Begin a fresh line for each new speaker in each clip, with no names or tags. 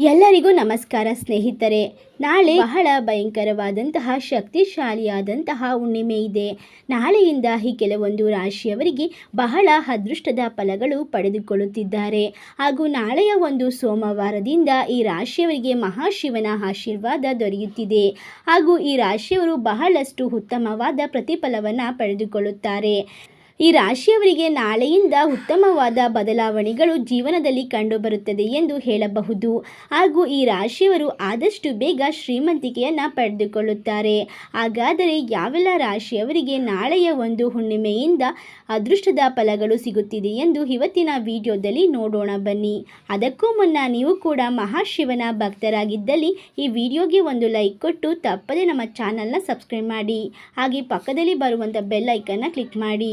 ಎಲ್ಲರಿಗೂ ನಮಸ್ಕಾರ ಸ್ನೇಹಿತರೆ. ನಾಳೆ ಬಹಳ ಭಯಂಕರವಾದಂತಹ ಶಕ್ತಿಶಾಲಿಯಾದಂತಹ ಹುಣ್ಣಿಮೆ ಇದೆ. ನಾಳೆಯಿಂದ ಈ ಕೆಲವೊಂದು ರಾಶಿಯವರಿಗೆ ಬಹಳ ಅದೃಷ್ಟದ ಫಲಗಳು ಪಡೆದುಕೊಳ್ಳುತ್ತಿದ್ದಾರೆ. ಹಾಗೂ ನಾಳೆಯ ಒಂದು ಸೋಮವಾರದಿಂದ ಈ ರಾಶಿಯವರಿಗೆ ಮಹಾಶಿವನ ಆಶೀರ್ವಾದ ದೊರೆಯುತ್ತಿದೆ. ಹಾಗೂ ಈ ರಾಶಿಯವರು ಬಹಳಷ್ಟು ಉತ್ತಮವಾದ ಪ್ರತಿಫಲವನ್ನು ಪಡೆದುಕೊಳ್ಳುತ್ತಾರೆ. ಈ ರಾಶಿಯವರಿಗೆ ನಾಳೆಯಿಂದ ಉತ್ತಮವಾದ ಬದಲಾವಣೆಗಳು ಜೀವನದಲ್ಲಿ ಕಂಡುಬರುತ್ತದೆ ಎಂದು ಹೇಳಬಹುದು. ಹಾಗೂ ಈ ರಾಶಿಯವರು ಆದಷ್ಟು ಬೇಗ ಶ್ರೀಮಂತಿಕೆಯನ್ನು ಪಡೆದುಕೊಳ್ಳುತ್ತಾರೆ. ಹಾಗಾದರೆ ಯಾವೆಲ್ಲ ರಾಶಿಯವರಿಗೆ ನಾಳೆಯ ಒಂದು ಹುಣ್ಣಿಮೆಯಿಂದ ಅದೃಷ್ಟದ ಫಲಗಳು ಸಿಗುತ್ತಿದೆ ಎಂದು ಇವತ್ತಿನ ವಿಡಿಯೋದಲ್ಲಿ ನೋಡೋಣ ಬನ್ನಿ. ಅದಕ್ಕೂ ಮುನ್ನ ನೀವು ಕೂಡ ಮಹಾಶಿವನ ಭಕ್ತರಾಗಿದ್ದಲ್ಲಿ ಈ ವಿಡಿಯೋಗೆ ಒಂದು ಲೈಕ್ ಕೊಟ್ಟು ತಪ್ಪದೆ ನಮ್ಮ ಚಾನಲ್ನ ಸಬ್ಸ್ಕ್ರೈಬ್ ಮಾಡಿ. ಹಾಗೆ ಪಕ್ಕದಲ್ಲಿ ಬರುವಂಥ ಬೆಲ್ ಐಕನ್ನ ಕ್ಲಿಕ್ ಮಾಡಿ.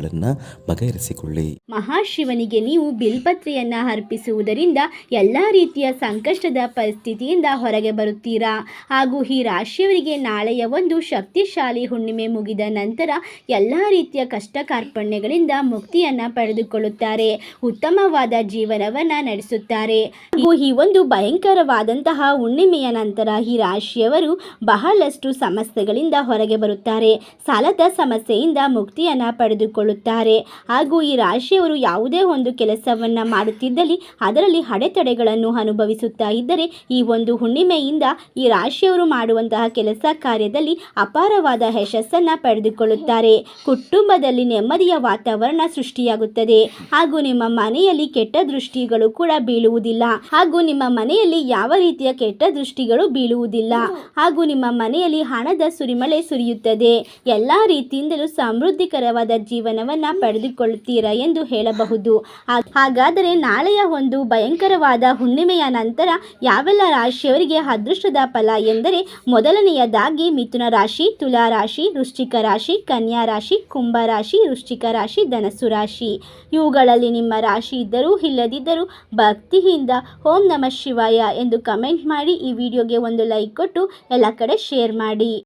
ಸಮಸ್ಯೆಗಳನ್ನು ಬಗೆಹರಿಸಿಕೊಳ್ಳಿ.
ಮಹಾಶಿವನಿಗೆ ನೀವು ಬಿಲ್ಪತ್ರೆಯನ್ನು ಅರ್ಪಿಸುವುದರಿಂದ ಎಲ್ಲ ರೀತಿಯ ಸಂಕಷ್ಟದ ಪರಿಸ್ಥಿತಿಯಿಂದ ಹೊರಗೆ ಬರುತ್ತೀರಾ? ಹಾಗೂ ಈ ರಾಶಿಯವರಿಗೆ ನಾಳೆಯ ಒಂದು ಶಕ್ತಿಶಾಲಿ ಹುಣ್ಣಿಮೆ ಮುಗಿದ ನಂತರ ಎಲ್ಲ ರೀತಿಯ ಕಷ್ಟ ಕಾರ್ಪಣ್ಯಗಳಿಂದ ಮುಕ್ತಿಯನ್ನು ಪಡೆದುಕೊಳ್ಳುತ್ತಾರೆ, ಉತ್ತಮವಾದ ಜೀವನವನ್ನು ನಡೆಸುತ್ತಾರೆ. ಹಾಗೂ ಈ ಒಂದು ಭಯಂಕರವಾದಂತಹ ಹುಣ್ಣಿಮೆಯ ನಂತರ ಈ ರಾಶಿಯವರು ಬಹಳಷ್ಟು ಸಮಸ್ಯೆಗಳಿಂದ ಹೊರಗೆ ಬರುತ್ತಾರೆ. ಸಾಲದ ಸಮಸ್ಯೆಯಿಂದ ಮುಕ್ತಿಯನ್ನು ಪಡೆದುಕೊಳ್ಳುತ್ತಾರೆ. ಹಾಗೂ ಈ ರಾಶಿಯವರು ಯಾವುದೇ ಒಂದು ಕೆಲಸವನ್ನು ಮಾಡುತ್ತಿದ್ದಲ್ಲಿ ಅದರಲ್ಲಿ ಅಡೆತಡೆಗಳನ್ನು ಅನುಭವಿಸುತ್ತಾ ಇದ್ದರೆ ಈ ಒಂದು ಹುಣ್ಣಿಮೆಯಿಂದ ಈ ರಾಶಿಯವರು ಮಾಡುವಂತಹ ಕೆಲಸ ಕಾರ್ಯದಲ್ಲಿ ಅಪಾರವಾದ ಯಶಸ್ಸನ್ನು ಪಡೆದುಕೊಳ್ಳುತ್ತಾರೆ. ಕುಟುಂಬದಲ್ಲಿ ನೆಮ್ಮದಿಯ ವಾತಾವರಣ ಸೃಷ್ಟಿಯಾಗುತ್ತದೆ. ಹಾಗೂ ನಿಮ್ಮ ಮನೆಯಲ್ಲಿ ಕೆಟ್ಟ ದೃಷ್ಟಿಗಳು ಕೂಡ ಬೀಳುವುದಿಲ್ಲ. ಹಾಗೂ ನಿಮ್ಮ ಮನೆಯಲ್ಲಿ ಯಾವ ರೀತಿಯ ಕೆಟ್ಟ ದೃಷ್ಟಿಗಳು ಬೀಳುವುದಿಲ್ಲ. ಹಾಗೂ ನಿಮ್ಮ ಮನೆಯಲ್ಲಿ ಹಣದ ಸುರಿಮಳೆ ಸುರಿಯುತ್ತದೆ. ಎಲ್ಲ ರೀತಿಯಿಂದಲೂ ಸಮೃದ್ಧಿಕರವಾದ ಜೀವನವನ್ನ ಪಡೆದುಕೊಳ್ಳುತ್ತೀರಾ ಎಂದು ಹೇಳಬಹುದು. ಹಾಗಾದರೆ ನಾಳೆಯ ಒಂದು ಭಯಂಕರವಾದ ಹುಣ್ಣಿಮೆಯ ನಂತರ ಯಾವೆಲ್ಲ ರಾಶಿಯವರಿಗೆ ಅದೃಷ್ಟದ ಫಲ ಎಂದರೆ ಮೊದಲನೆಯದಾಗಿ ಮಿಥುನ ರಾಶಿ, ತುಲಾ ರಾಶಿ, ವೃಶ್ಚಿಕ ರಾಶಿ, ಕನ್ಯಾ ರಾಶಿ, ಕುಂಭ ರಾಶಿ, ವೃಶ್ಚಿಕ ರಾಶಿ ಧನಸು ರಾಶಿ. ಇವುಗಳಲ್ಲಿ ನಿಮ್ಮ ರಾಶಿ ಇದ್ದರೂ ಇಲ್ಲದಿದ್ದರೂ ಭಕ್ತಿಯಿಂದ ಓಂ ನಮಃ ಶಿವಾಯ ಎಂದು ಕಮೆಂಟ್ ಮಾಡಿ ಈ ವಿಡಿಯೋಗೆ ಒಂದು ಲೈಕ್ ಕೊಟ್ಟು ಎಲ್ಲ ಕಡೆ ಶೇರ್ ಮಾಡಿ.